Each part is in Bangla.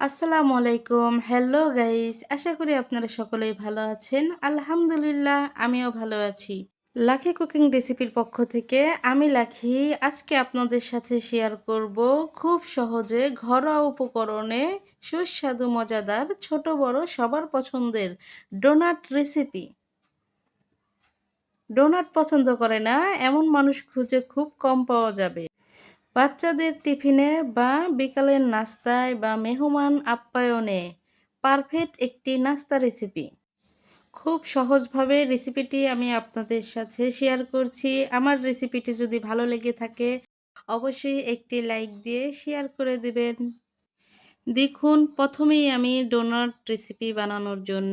আসসালামু আলাইকুম। হ্যালো গাইস আশা করি আপনারা সকলেই ভালো আছেন। আলহামদুলিল্লাহ, আমিও ভালো আছি। লাখি কুকিং রেসিপির পক্ষ থেকে আমি লাখি আজকে আপনাদের সাথে শেয়ার করব খুব সহজে ঘরোয়া উপকরণে সুস্বাদু, মজাদার, ছোট, বড়, সবার পছন্দের ডোনাট রেসিপি ডোনাট পছন্দ করে না, এমন মানুষ খুঁজে খুব কম পাওয়া যাবে। বাচ্চাদের টিফিনে বা বিকালের নাস্তায় বা মেহমান আপ্যায়নে পারফেক্ট একটি নাস্তা রেসিপি। খুব সহজভাবে রেসিপিটি আমি আপনাদের সাথে শেয়ার করছি। আমার রেসিপিটি যদি ভালো লেগে থাকে, অবশ্যই একটি লাইক দিয়ে শেয়ার করে দিবেন। দেখুন, প্রথমেই আমি ডোনাট রেসিপি বানানোর জন্য,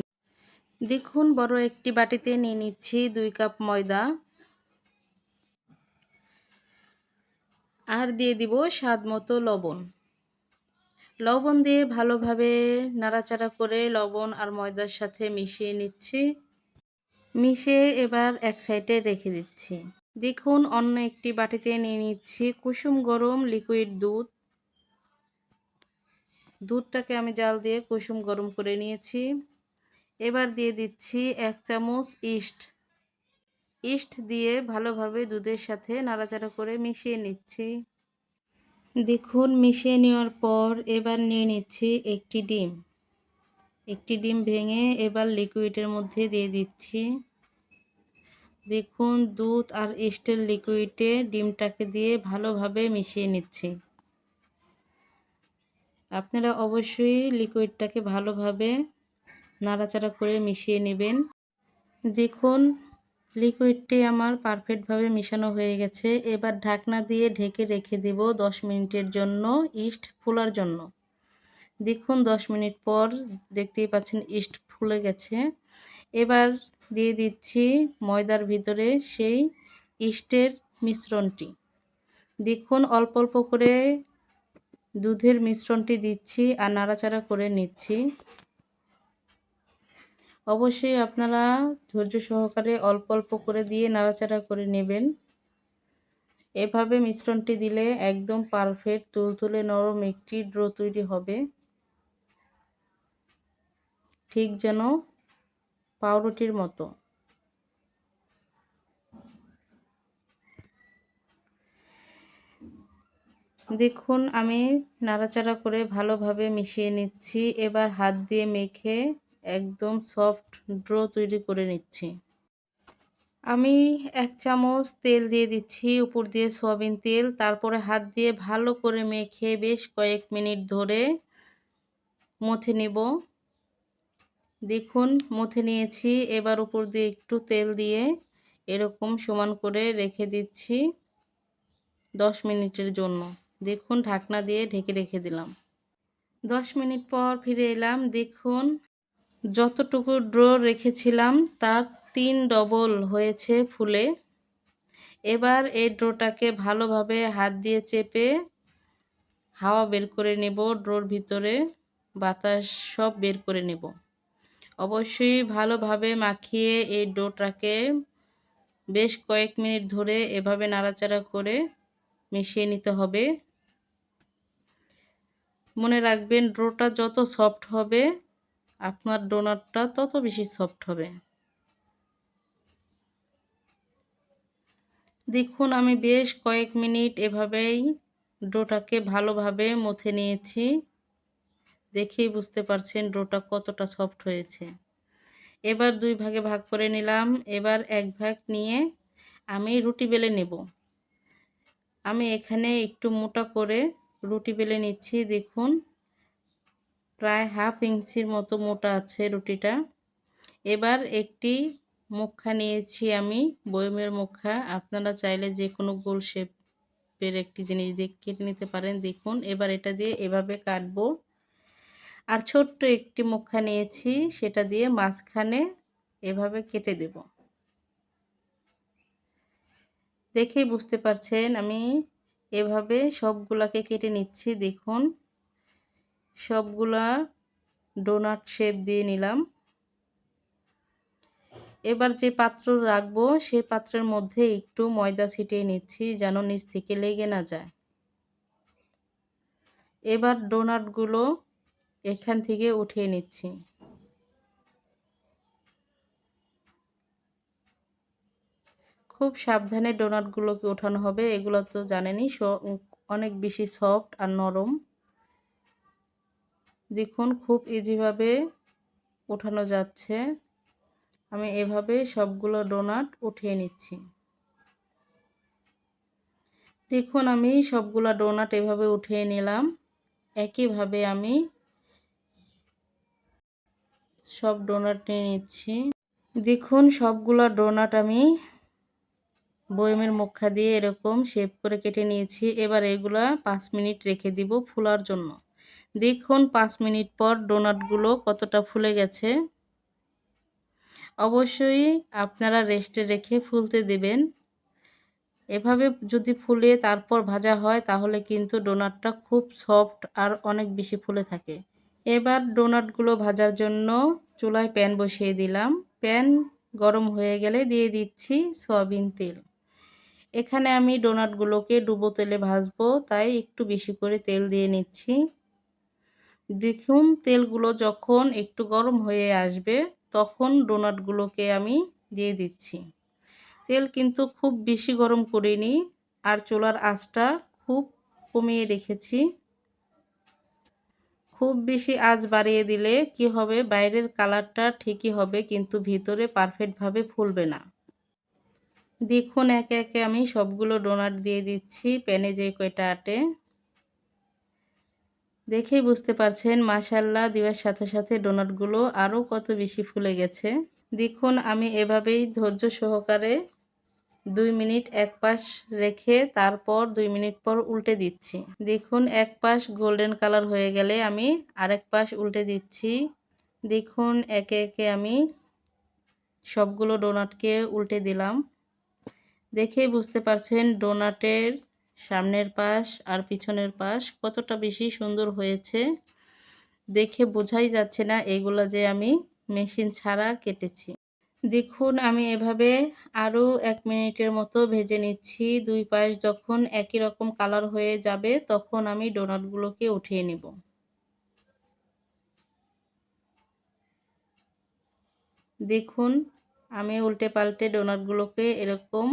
দেখুন বড় একটি বাটিতে নিয়ে নিচ্ছি দুই কাপ ময়দা। আর দিয়ে দিব স্বাদ মতো লবণ। লবণ দিয়ে ভালোভাবে নাড়াচাড়া করে লবণ আর ময়দার সাথে মিশিয়ে নিচ্ছি। মিশিয়ে এবার এক সাইডে রেখে দিচ্ছি। দেখুন, অন্য একটি বাটিতে নিয়ে নিচ্ছি কুসুম গরম লিকুইড দুধ। দুধটাকে আমি জাল দিয়ে কুসুম গরম করে নিয়েছি। এবার দিয়ে দিচ্ছি এক চামচ ইস্ট ইস্ট দিয়ে ভালোভাবে দুধের সাথে নাড়াচাড়া করে মিশিয়ে নিচ্ছি। দেখুন, মিশিয়ে নেওয়ার পর এবার নিয়ে নিচ্ছি একটি ডিম। একটি ডিম ভেঙে এবার লিকুইডের মধ্যে দিয়ে দিচ্ছি। দেখুন, দুধ আর ইস্টের লিকুইডে ডিমটাকে দিয়ে ভালোভাবে মিশিয়ে নিচ্ছি। আপনারা অবশ্যই লিকুইডটাকে ভালোভাবে নাড়াচাড়া করে মিশিয়ে নেবেন। দেখুন লিকুইডটি আমার পারফেক্টভাবে মিশানো হয়ে গেছে। এবার ঢাকনা দিয়ে ঢেকে রেখে দেব দশ মিনিটের জন্য ইস্ট ফোলার জন্য। দেখুন, দশ মিনিট পর দেখতেই পাচ্ছেন ইস্ট ফুলে গেছে। এবার দিয়ে দিচ্ছি ময়দার ভিতরে সেই ইস্টের মিশ্রণটি। দেখুন, অল্প অল্প করে দুধের মিশ্রণটি দিচ্ছি আর নাড়াচাড়া করে নিচ্ছি। অবশ্যই আপনারা ধৈর্য সহকারে অল্প অল্প করে দিয়ে নাড়াচাড়া করে নেবেন। এভাবে মিশ্রণটি দিলে একদম পারফেক্ট তুলতুলে নরম একটি ড্র তৈরি হবে। ঠিক যেন পাউরুটির মতো। দেখুন, আমি নাড়াচাড়া করে ভালোভাবে মিশিয়ে নিচ্ছি। এবার হাত দিয়ে মেখে একদম সফট ড্র তৈরি করে নিচ্ছি। আমি এক চামচ তেল দিয়ে দিচ্ছি, উপর দিয়ে সয়াবিন তেল, তারপরে হাত দিয়ে ভালো করে মেখে বেশ কয়েক মিনিট ধরে মথে নেব। দেখুন, মথে নিয়েছি, এবার উপর দিয়ে একটু তেল দিয়ে এরকম সমান করে রেখে দিচ্ছি দশ মিনিটের জন্য। দেখুন, ঢাকনা দিয়ে ঢেকে রেখে দিলাম। দশ মিনিট পর ফিরে এলাম। দেখুন যতটুকু ড্র রেখেছিলাম, তার তিন ডবল হয়েছে ফুলে। এবার এই ড্রোটাকে ভালোভাবে হাত দিয়ে চেপে হাওয়া বের করে নেব, ড্রোর ভিতরে বাতাস সব বের করে নেব। অবশ্যই ভালোভাবে মাখিয়ে এই ডোটাকে বেশ কয়েক মিনিট ধরে এভাবে নাড়াচাড়া করে মিশিয়ে নিতে হবে। মনে রাখবেন, ড্রোটা যত সফট হবে আপনার ডোনারটা তত বেশি সফট হবে। দেখুন, আমি বেশ কয়েক মিনিট এভাবেই ডোটাকে ভালোভাবে মথে নিয়েছি। দেখেই বুঝতে পারছেন ডোটা কতটা সফট হয়েছে। এবার দুই ভাগে ভাগ করে নিলাম। এবার এক ভাগ নিয়ে আমি রুটি বেলে নেব। আমি এখানে একটু মোটা করে রুটি বেলে নিচ্ছি। দেখুন প্রায় হাফ ইঞ্চির মতো মোটা আছে রুটিটা। এবার একটি মুখা নিয়েছি আমি, বয়মের মুখা। আপনারা চাইলে যে কোনো গোল শেপের একটি জিনিস দিয়ে কেটে নিতে পারেন। দেখুন, এবার এটা দিয়ে এভাবে কাটবো। আর ছোট্ট একটি মুখা নিয়েছি, সেটা দিয়ে মাঝখানে এভাবে কেটে দেব। দেখেই বুঝতে পারছেন আমি এভাবে সবগুলাকে কেটে নিচ্ছি। দেখুন সবগুলা ডোনাট শেপ দিয়ে নিলাম। এবার যে পাত্র রাখব, সেই পাত্রের মধ্যে একটু ময়দা ছিটিয়ে নিচ্ছি যেন নিচ থেকে লেগে না যায়। এবার ডোনাটগুলো এখান থেকে উঠিয়ে নিচ্ছি। খুব সাবধানে ডোনাটগুলোকে ওঠানো হবে। এগুলো তো জানেনই অনেক বেশি সফট আর নরম। দেখুন, খুব ইজিভাবে ওঠানো যাচ্ছে। আমি এভাবে সবগুলো ডোনাট উঠিয়ে নিচ্ছি। দেখুন, আমি সবগুলো ডোনাট এভাবে উঠিয়ে নিলাম। একইভাবে আমি সব ডোনাট নিয়ে নিচ্ছি। দেখুন, সবগুলো ডোনাট আমি বয়মের মুখা দিয়ে এরকম শেপ করে কেটে নিয়েছি। এবার এগুলা পাঁচ মিনিট রেখে দিব ফুলার জন্য। দেখুন পাঁচ মিনিট পর ডোনাটগুলো কতটা ফুলে গেছে। অবশ্যই আপনারা রেস্টে রেখে ফুলতে দেবেন। এভাবে যদি ফুলে তারপর ভাজা হয়, তাহলে কিন্তু ডোনাটটা খুব সফট আর অনেক বেশি ফুলে থাকে। এবার ডোনাটগুলো ভাজার জন্য চুলায় প্যান বসিয়ে দিলাম। প্যান গরম হয়ে গেলে দিয়ে দিচ্ছি সয়াবিন তেল। এখানে আমি ডোনাটগুলোকে ডুবো তেলে ভাজবো, তাই একটু বেশি করে তেল দিয়ে নিচ্ছি। দেখুন, তেলগুলো যখন একটু গরম হয়ে আসবে, তখন ডোনাটগুলোকে আমি দিয়ে দিচ্ছি। তেল কিন্তু খুব বেশি গরম করিনি আর চুলার আঁচটা খুব কমিয়ে রেখেছি। খুব বেশি আঁচ বাড়িয়ে দিলে কি হবে, বাইরের কালারটা ঠিকই হবে, কিন্তু ভিতরে পারফেক্টভাবে ফুলবে না। দেখুন, একে একে আমি সবগুলো ডোনাট দিয়ে দিচ্ছি, প্যানে যে কয়টা আটে। দেখেই বুঝতে পারছেন মাসাল্লাহ দেওয়ার সাথে সাথে ডোনাটগুলো আরও কত বেশি ফুলে গেছে। দেখুন, আমি এভাবেই ধৈর্য সহকারে দুই মিনিট এক পাশ রেখে তারপর দুই মিনিট পর উল্টে দিচ্ছি। দেখুন, এক পাশ গোল্ডেন কালার হয়ে গেলে আমি আরেক পাশ উল্টে দিচ্ছি। দেখুন, একে একে আমি সবগুলো ডোনাটকে উল্টে দিলাম। দেখেই বুঝতে পারছেন, ডোনাটের সামনের পাশ আর পিছনের পাশ কতটা বেশি সুন্দর হয়েছে দেখে বোঝাই যাচ্ছে না এগুলো যে আমি মেশিন ছাড়া কেটেছি। দেখুন, আমি এভাবে আরও এক মিনিটের মতো ভেজে নিচ্ছি। দুই পাশ যখন একই রকম কালার হয়ে যাবে, তখন আমি ডোনাটগুলোকে উঠিয়ে নেব। দেখুন, আমি উল্টে পাল্টে ডোনাটগুলোকে এরকম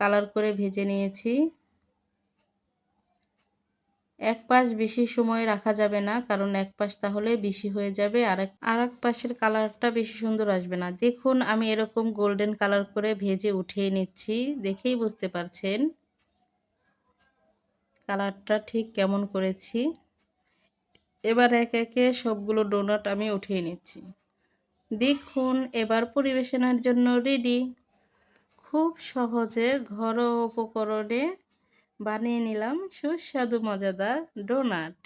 কালার করে ভেজে নিয়েছি। এক পাশ বেশি সময় রাখা যাবে না, কারণ এক পাশ তাহলে বেশি হয়ে যাবে, আর আর এক পাশের কালারটা বেশি সুন্দর আসবে না। দেখুন, আমি এরকম গোল্ডেন কালার করে ভেজে উঠিয়ে নিচ্ছি, দেখেই বুঝতে পারছেন কালারটা ঠিক কেমন করেছি। এবার এক একে সবগুলো ডোনাট আমি উঠিয়ে নিচ্ছি। দেখুন, এবার পরিবেশনের জন্য রেডি খুব সহজে ঘরোয়া উপকরণে বানিয়ে নিলাম সুস্বাদু, মজাদার ডোনাট।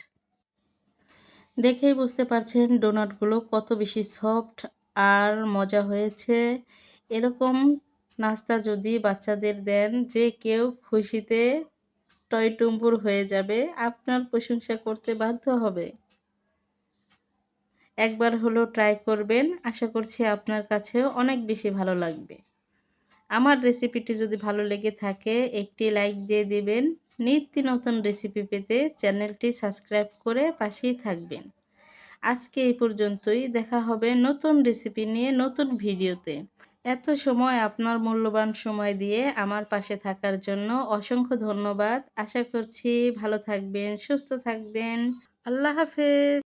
দেখেই বুঝতে পারছেন ডোনাটগুলো কত বেশি সফট আর মজা হয়েছে। এরকম নাস্তা যদি বাচ্চাদের দেন, যে কেউ খুশিতে টয়টুম্বুর হয়ে যাবে, আপনার প্রশংসা করতে বাধ্য হবে। একবার হলো ট্রাই করবেন। আশা করছি আপনার কাছেও অনেক বেশি ভালো লাগবে। আমার রেসিপিটি যদি ভালো লেগে থাকে, একটি লাইক দিয়ে দেবেন। নিত্য নতুন রেসিপি পেতে চ্যানেলটি সাবস্ক্রাইব করে পাশেই থাকবেন। আজকে এই পর্যন্তই। দেখা হবে নতুন রেসিপি নিয়ে নতুন ভিডিওতে। এত সময় আপনার মূল্যবান সময় দিয়ে আমার পাশে থাকার জন্য অসংখ্য ধন্যবাদ। আশা করছি ভালো থাকবেন, সুস্থ থাকবেন। আল্লাহ হাফেজ।